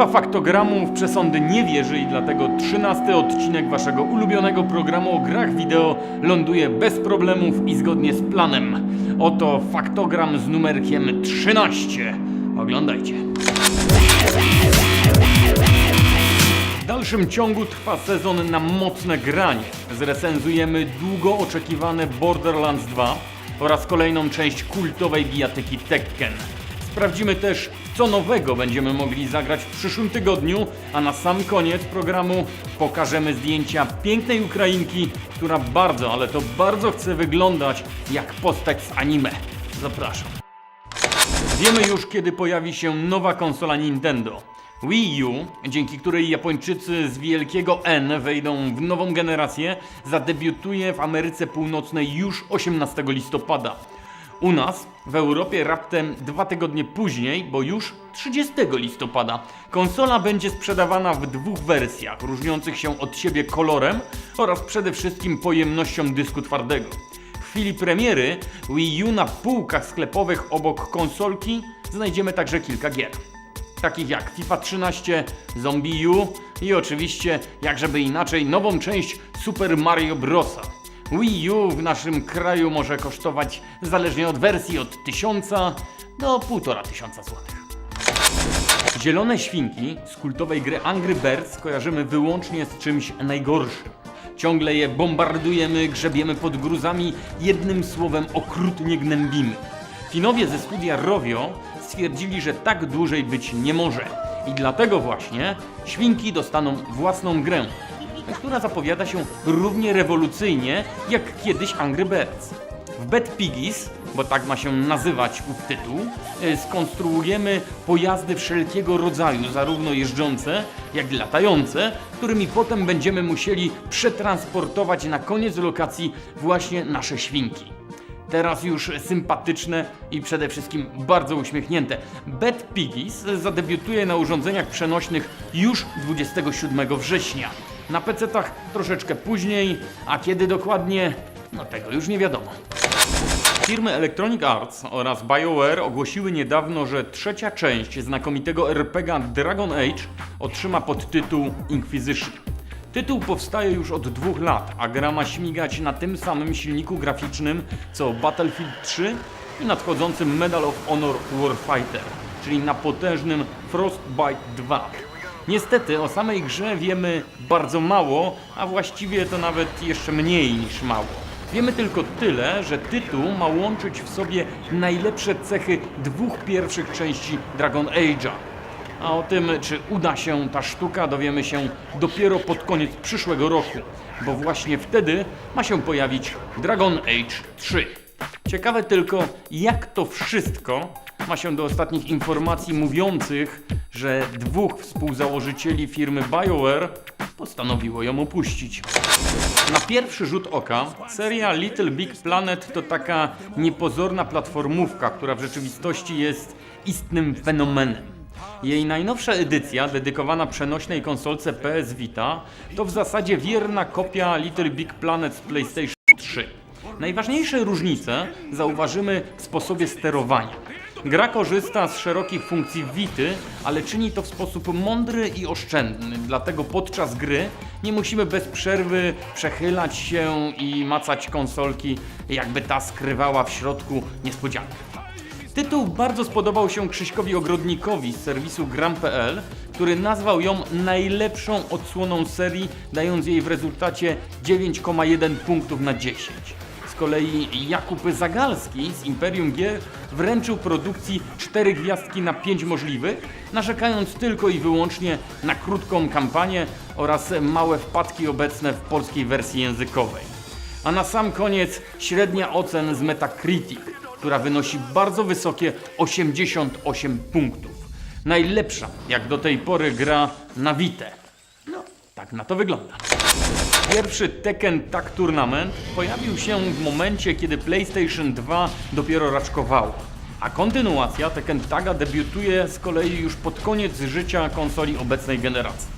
Ekipa Faktogramu w przesądy nie wierzy i dlatego 13 odcinek waszego ulubionego programu o grach wideo ląduje bez problemów i zgodnie z planem. Oto Faktogram z numerkiem 13. Oglądajcie. W dalszym ciągu trwa sezon na mocne granie. Zrecenzujemy długo oczekiwane Borderlands 2 oraz kolejną część kultowej bijatyki Tekken. Sprawdzimy też, co nowego będziemy mogli zagrać w przyszłym tygodniu, a na sam koniec programu pokażemy zdjęcia pięknej Ukrainki, która bardzo, ale to bardzo chce wyglądać jak postać z anime. Zapraszam. Wiemy już, kiedy pojawi się nowa konsola Nintendo. Wii U, dzięki której Japończycy z wielkiego N wejdą w nową generację, zadebiutuje w Ameryce Północnej już 18 listopada. U nas, w Europie, raptem dwa tygodnie później, bo już 30 listopada. Konsola będzie sprzedawana w dwóch wersjach, różniących się od siebie kolorem oraz przede wszystkim pojemnością dysku twardego. W chwili premiery Wii U na półkach sklepowych obok konsolki znajdziemy także kilka gier. Takich jak FIFA 13, Zombie U i oczywiście, jak żeby inaczej, nową część Super Mario Brosa. Wii U w naszym kraju może kosztować zależnie od wersji od 1000 do 1500 zł. Zielone świnki z kultowej gry Angry Birds kojarzymy wyłącznie z czymś najgorszym. Ciągle je bombardujemy, grzebiemy pod gruzami, jednym słowem okrutnie gnębimy. Finowie ze studia Rovio stwierdzili, że tak dłużej być nie może. I dlatego właśnie świnki dostaną własną grę, która zapowiada się równie rewolucyjnie jak kiedyś Angry Birds. W Bad Piggies, bo tak ma się nazywać ów tytuł, y, skonstruujemy pojazdy wszelkiego rodzaju, zarówno jeżdżące, jak i latające, którymi potem będziemy musieli przetransportować na koniec lokacji właśnie nasze świnki. Teraz już sympatyczne i przede wszystkim bardzo uśmiechnięte. Bad Piggies zadebiutuje na urządzeniach przenośnych już 27 września. Na PC-tach troszeczkę później, a kiedy dokładnie, no tego już nie wiadomo. Firmy Electronic Arts oraz BioWare ogłosiły niedawno, że trzecia część znakomitego RPGa Dragon Age otrzyma podtytuł Inquisition. Tytuł powstaje już od dwóch lat, a gra ma śmigać na tym samym silniku graficznym co Battlefield 3 i nadchodzącym Medal of Honor Warfighter, czyli na potężnym Frostbite 2. Niestety o samej grze wiemy bardzo mało, a właściwie to nawet jeszcze mniej niż mało. Wiemy tylko tyle, że tytuł ma łączyć w sobie najlepsze cechy dwóch pierwszych części Dragon Age'a. A o tym, czy uda się ta sztuka, dowiemy się dopiero pod koniec przyszłego roku, bo właśnie wtedy ma się pojawić Dragon Age 3. Ciekawe tylko, jak to wszystko ma się do ostatnich informacji mówiących, że dwóch współzałożycieli firmy BioWare postanowiło ją opuścić. Na pierwszy rzut oka seria Little Big Planet to taka niepozorna platformówka, która w rzeczywistości jest istnym fenomenem. Jej najnowsza edycja, dedykowana przenośnej konsolce PS Vita, to w zasadzie wierna kopia Little Big Planet z PlayStation 3. Najważniejsze różnice zauważymy w sposobie sterowania. Gra korzysta z szerokich funkcji Vity, ale czyni to w sposób mądry i oszczędny, dlatego podczas gry nie musimy bez przerwy przechylać się i macać konsolki, jakby ta skrywała w środku niespodziankę. Tytuł bardzo spodobał się Krzyśkowi Ogrodnikowi z serwisu gram.pl, który nazwał ją najlepszą odsłoną serii, dając jej w rezultacie 9,1 punktów na 10. Kolei Jakub Zagalski z Imperium Gier wręczył produkcji 4 gwiazdki na 5 możliwych, narzekając tylko i wyłącznie na krótką kampanię oraz małe wpadki obecne w polskiej wersji językowej. A na sam koniec średnia ocen z Metacritic, która wynosi bardzo wysokie 88 punktów. Najlepsza jak do tej pory gra na Vita. No, tak na to wygląda. Pierwszy Tekken Tag Tournament pojawił się w momencie, kiedy PlayStation 2 dopiero raczkowało, a kontynuacja Tekken Taga debiutuje z kolei już pod koniec życia konsoli obecnej generacji.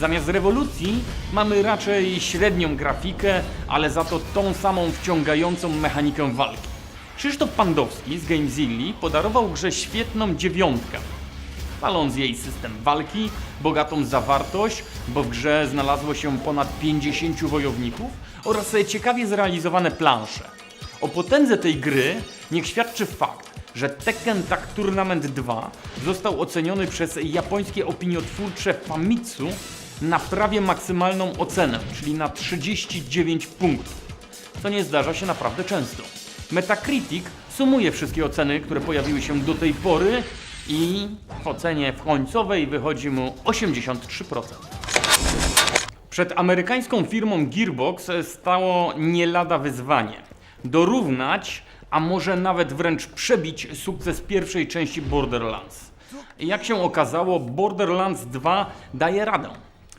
Zamiast rewolucji mamy raczej średnią grafikę, ale za to tą samą wciągającą mechanikę walki. Krzysztof Pandowski z GameZilli podarował grze świetną dziewiątkę. Chwaląc jej system walki, bogatą zawartość, bo w grze znalazło się ponad 50 wojowników oraz ciekawie zrealizowane plansze. O potędze tej gry niech świadczy fakt, że Tekken Tag Tournament 2 został oceniony przez japońskie opiniotwórcze Famitsu na prawie maksymalną ocenę, czyli na 39 punktów co nie zdarza się naprawdę często. Metacritic sumuje wszystkie oceny, które pojawiły się do tej pory i w ocenie w końcowej wychodzi mu 83%. Przed amerykańską firmą Gearbox stało nie lada wyzwanie. Dorównać, a może nawet wręcz przebić sukces pierwszej części Borderlands. Jak się okazało, Borderlands 2 daje radę.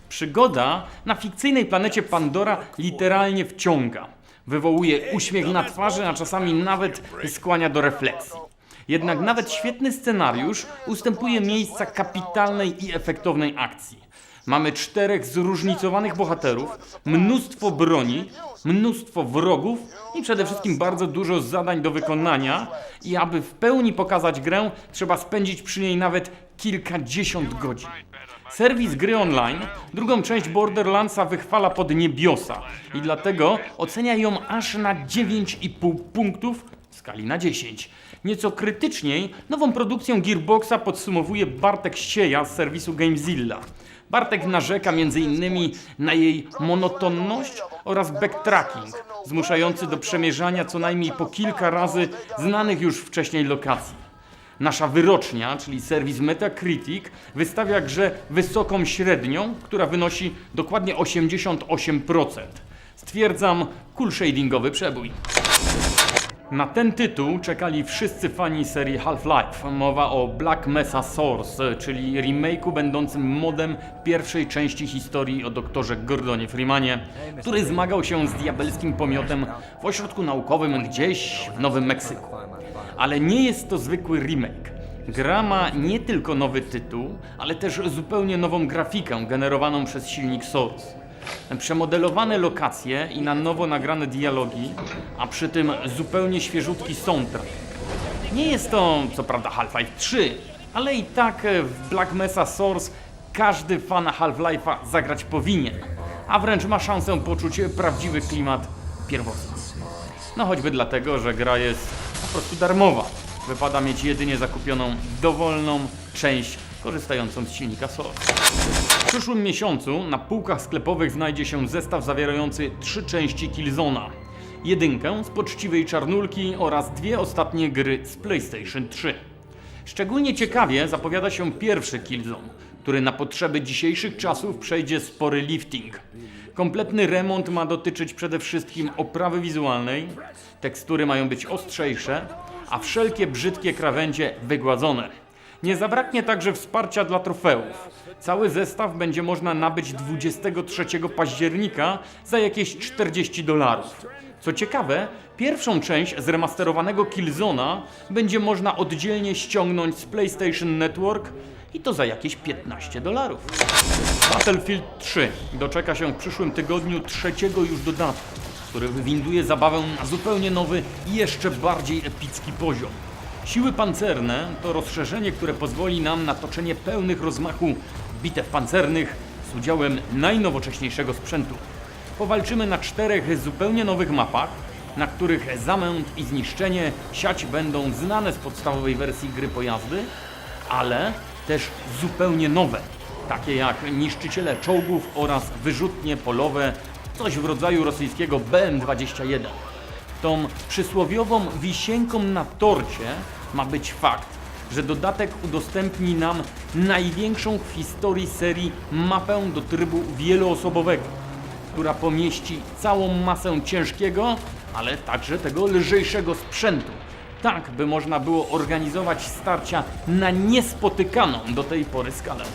Przygoda na fikcyjnej planecie Pandora literalnie wciąga. Wywołuje uśmiech na twarzy, a czasami nawet skłania do refleksji. Jednak nawet świetny scenariusz ustępuje miejsca kapitalnej i efektownej akcji. Mamy czterech zróżnicowanych bohaterów, mnóstwo broni, mnóstwo wrogów i przede wszystkim bardzo dużo zadań do wykonania. I aby w pełni pokazać grę, trzeba spędzić przy niej nawet kilkadziesiąt godzin. Serwis gry online drugą część Borderlandsa wychwala pod niebiosa i dlatego ocenia ją aż na 9,5 punktów w skali na 10. Nieco krytyczniej nową produkcję Gearboxa podsumowuje Bartek Ścieja z serwisu Gamezilla. Bartek narzeka m.in. na jej monotonność oraz backtracking, zmuszający do przemierzania co najmniej po kilka razy znanych już wcześniej lokacji. Nasza wyrocznia, czyli serwis Metacritic, wystawia grze wysoką średnią, która wynosi dokładnie 88%. Stwierdzam, cool shadingowy przebój. Na ten tytuł czekali wszyscy fani serii Half-Life. Mowa o Black Mesa Source, czyli remake'u będącym modem pierwszej części historii o doktorze Gordonie Freemanie, który zmagał się z diabelskim pomiotem w ośrodku naukowym gdzieś w Nowym Meksyku. Ale nie jest to zwykły remake. Gra ma nie tylko nowy tytuł, ale też zupełnie nową grafikę generowaną przez silnik Source. Przemodelowane lokacje i na nowo nagrane dialogi, a przy tym zupełnie świeżutki soundtrack. Nie jest to co prawda Half-Life 3, ale i tak w Black Mesa Source każdy fan Half-Life'a zagrać powinien, a wręcz ma szansę poczuć prawdziwy klimat pierwotny. No choćby dlatego, że gra jest po prostu darmowa. Wypada mieć jedynie zakupioną dowolną część korzystającą z silnika Source. W przyszłym miesiącu na półkach sklepowych znajdzie się zestaw zawierający trzy części Killzona. Jedynkę z poczciwej czarnulki oraz dwie ostatnie gry z PlayStation 3. Szczególnie ciekawie zapowiada się pierwszy Killzone, który na potrzeby dzisiejszych czasów przejdzie spory lifting. Kompletny remont ma dotyczyć przede wszystkim oprawy wizualnej, tekstury mają być ostrzejsze, a wszelkie brzydkie krawędzie wygładzone. Nie zabraknie także wsparcia dla trofeów. Cały zestaw będzie można nabyć 23 października za jakieś 40 dolarów. Co ciekawe, pierwszą część zremasterowanego Killzona będzie można oddzielnie ściągnąć z PlayStation Network i to za jakieś 15 dolarów. Battlefield 3 doczeka się w przyszłym tygodniu trzeciego już dodatku, który wywinduje zabawę na zupełnie nowy i jeszcze bardziej epicki poziom. Siły pancerne to rozszerzenie, które pozwoli nam na toczenie pełnych rozmachu bitew pancernych z udziałem najnowocześniejszego sprzętu. Powalczymy na czterech zupełnie nowych mapach, na których zamęt i zniszczenie siać będą znane z podstawowej wersji gry pojazdy, ale też zupełnie nowe, takie jak niszczyciele czołgów oraz wyrzutnie polowe, coś w rodzaju rosyjskiego BM-21. Tą przysłowiową wisienką na torcie ma być fakt, że dodatek udostępni nam największą w historii serii mapę do trybu wieloosobowego, która pomieści całą masę ciężkiego, ale także tego lżejszego sprzętu. Tak, by można było organizować starcia na niespotykaną do tej pory skalę.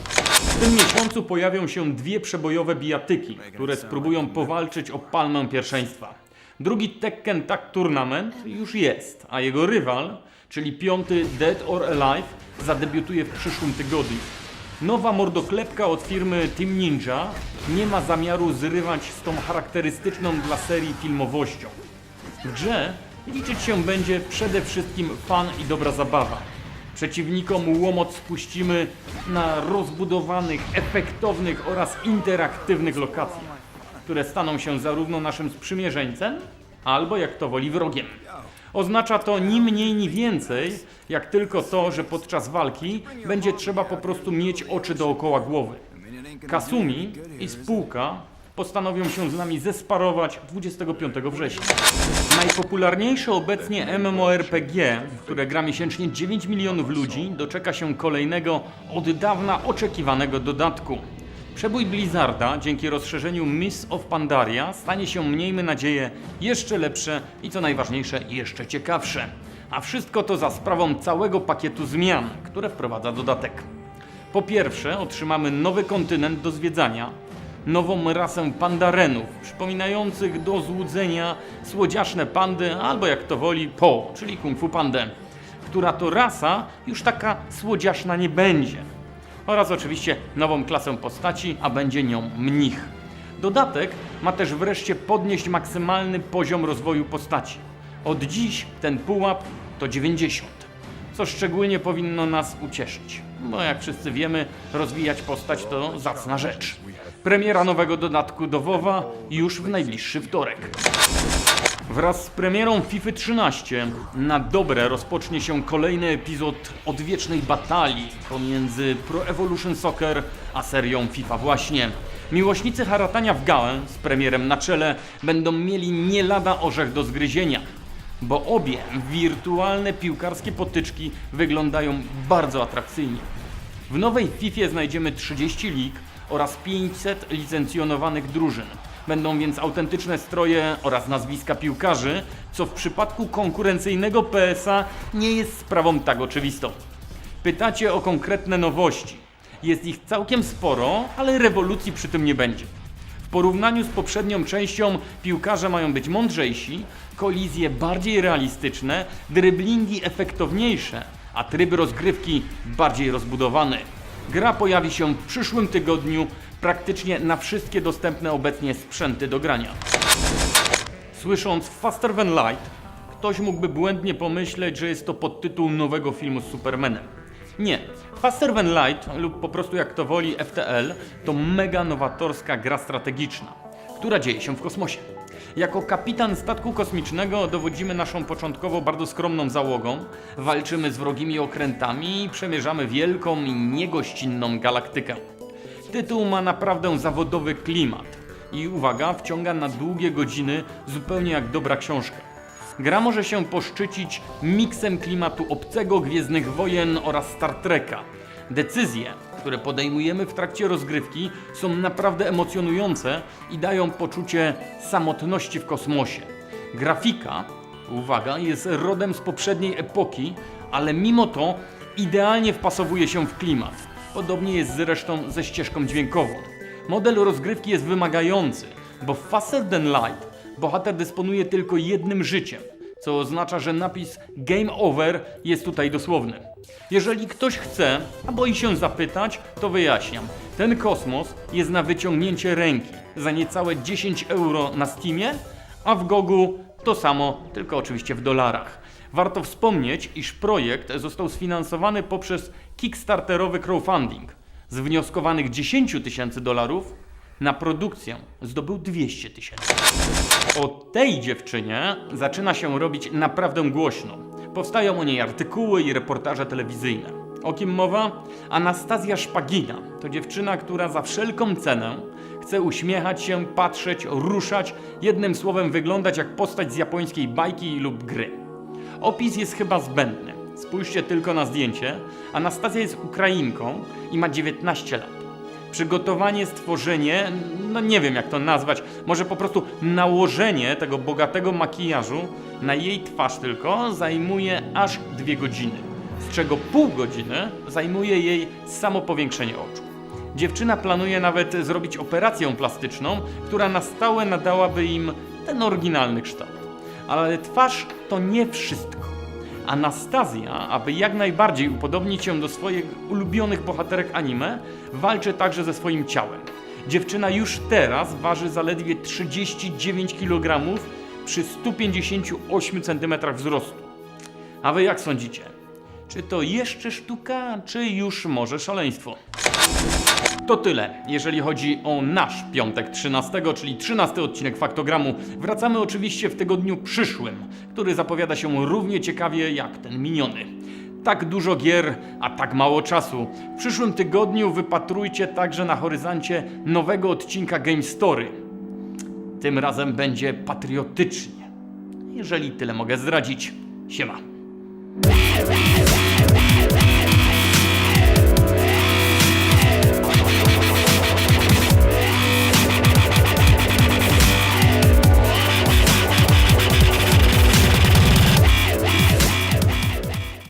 W tym miesiącu pojawią się dwie przebojowe bijatyki, które spróbują powalczyć o palmę pierwszeństwa. Drugi Tekken Tag Tournament już jest, a jego rywal, czyli piąty Dead or Alive, zadebiutuje w przyszłym tygodniu. Nowa mordoklepka od firmy Team Ninja nie ma zamiaru zrywać z tą charakterystyczną dla serii filmowością. W grze liczyć się będzie przede wszystkim fan i dobra zabawa. Przeciwnikom łomot spuścimy na rozbudowanych, efektownych oraz interaktywnych lokacjach, które staną się zarówno naszym sprzymierzeńcem, albo jak to woli wrogiem. Oznacza to ni mniej, ni więcej, jak tylko to, że podczas walki będzie trzeba po prostu mieć oczy dookoła głowy. Kasumi i spółka postanowią się z nami zesparować 25 września. Najpopularniejsze obecnie MMORPG, które gra miesięcznie 9 milionów ludzi, doczeka się kolejnego, od dawna oczekiwanego dodatku. Przebój Blizzarda dzięki rozszerzeniu Miss of Pandaria stanie się, miejmy nadzieję, jeszcze lepsze i co najważniejsze, jeszcze ciekawsze. A wszystko to za sprawą całego pakietu zmian, które wprowadza dodatek. Po pierwsze, otrzymamy nowy kontynent do zwiedzania, nową rasę pandarenów, przypominających do złudzenia słodziaszne pandy, albo jak to woli, po, czyli kung fu pandę, która to rasa już taka słodziaszna nie będzie. Oraz oczywiście nową klasę postaci, a będzie nią mnich. Dodatek ma też wreszcie podnieść maksymalny poziom rozwoju postaci. Od dziś ten pułap to 90 co szczególnie powinno nas ucieszyć. Bo jak wszyscy wiemy, rozwijać postać to zacna rzecz. Premiera nowego dodatku do WoWa już w najbliższy wtorek. Wraz z premierą FIFA 13 na dobre rozpocznie się kolejny epizod odwiecznej batalii pomiędzy Pro Evolution Soccer a serią FIFA właśnie. Miłośnicy haratania w gałę z premierem na czele będą mieli nie lada orzech do zgryzienia bo obie wirtualne piłkarskie potyczki wyglądają bardzo atrakcyjnie. W nowej FIFA znajdziemy 30 lig oraz 500 licencjonowanych drużyn. Będą więc autentyczne stroje oraz nazwiska piłkarzy, co w przypadku konkurencyjnego PSA nie jest sprawą tak oczywistą. Pytacie o konkretne nowości. Jest ich całkiem sporo, ale rewolucji przy tym nie będzie. W porównaniu z poprzednią częścią piłkarze mają być mądrzejsi, kolizje bardziej realistyczne, dryblingi efektowniejsze, a tryb rozgrywki bardziej rozbudowany. Gra pojawi się w przyszłym tygodniu praktycznie na wszystkie dostępne obecnie sprzęty do grania. Słysząc Faster Than Light, ktoś mógłby błędnie pomyśleć, że jest to podtytuł nowego filmu z Supermanem. Nie. Faster Than Light, lub po prostu jak to woli FTL, to mega nowatorska gra strategiczna, która dzieje się w kosmosie. Jako kapitan statku kosmicznego dowodzimy naszą początkowo bardzo skromną załogą, walczymy z wrogimi okrętami i przemierzamy wielką i niegościnną galaktykę. Tytuł ma naprawdę zawodowy klimat i uwaga, wciąga na długie godziny, zupełnie jak dobra książka. Gra może się poszczycić miksem klimatu obcego, Gwiezdnych Wojen oraz Star Treka. Decyzje, które podejmujemy w trakcie rozgrywki są naprawdę emocjonujące i dają poczucie samotności w kosmosie. Grafika, uwaga, jest rodem z poprzedniej epoki, ale mimo to idealnie wpasowuje się w klimat. Podobnie jest zresztą ze ścieżką dźwiękową. Model rozgrywki jest wymagający, bo w Faster Than Light bohater dysponuje tylko jednym życiem, co oznacza, że napis Game Over jest tutaj dosłowny. Jeżeli ktoś chce, a boi się zapytać, to wyjaśniam. Ten kosmos jest na wyciągnięcie ręki za niecałe 10 euro na Steamie, a w Gogu to samo, tylko oczywiście w dolarach. Warto wspomnieć, iż projekt został sfinansowany poprzez kickstarterowy crowdfunding. Z wnioskowanych 10 tysięcy dolarów na produkcję zdobył 200 tysięcy. O tej dziewczynie zaczyna się robić naprawdę głośno. Powstają o niej artykuły i reportaże telewizyjne. O kim mowa? Anastazja Szpagina to dziewczyna, która za wszelką cenę chce uśmiechać się, patrzeć, ruszać, jednym słowem wyglądać jak postać z japońskiej bajki lub gry. Opis jest chyba zbędny. Spójrzcie tylko na zdjęcie. Anastazja jest Ukrainką i ma 19 lat. Przygotowanie, stworzenie, no nie wiem jak to nazwać, może po prostu nałożenie tego bogatego makijażu na jej twarz tylko zajmuje aż dwie godziny, z czego pół godziny zajmuje jej samo powiększenie oczu. Dziewczyna planuje nawet zrobić operację plastyczną, która na stałe nadałaby im ten oryginalny kształt. Ale twarz to nie wszystko. Anastazja, aby jak najbardziej upodobnić się do swoich ulubionych bohaterek anime, walczy także ze swoim ciałem. Dziewczyna już teraz waży zaledwie 39 kg przy 158 cm wzrostu. A wy jak sądzicie? Czy to jeszcze sztuka, czy już może szaleństwo? To tyle, jeżeli chodzi o nasz piątek 13, czyli 13 odcinek Faktogramu. Wracamy oczywiście w tygodniu przyszłym, który zapowiada się równie ciekawie jak ten miniony. Tak dużo gier, a tak mało czasu. W przyszłym tygodniu wypatrujcie także na horyzoncie nowego odcinka Game Story. Tym razem będzie patriotycznie. Jeżeli tyle mogę zdradzić. Siema.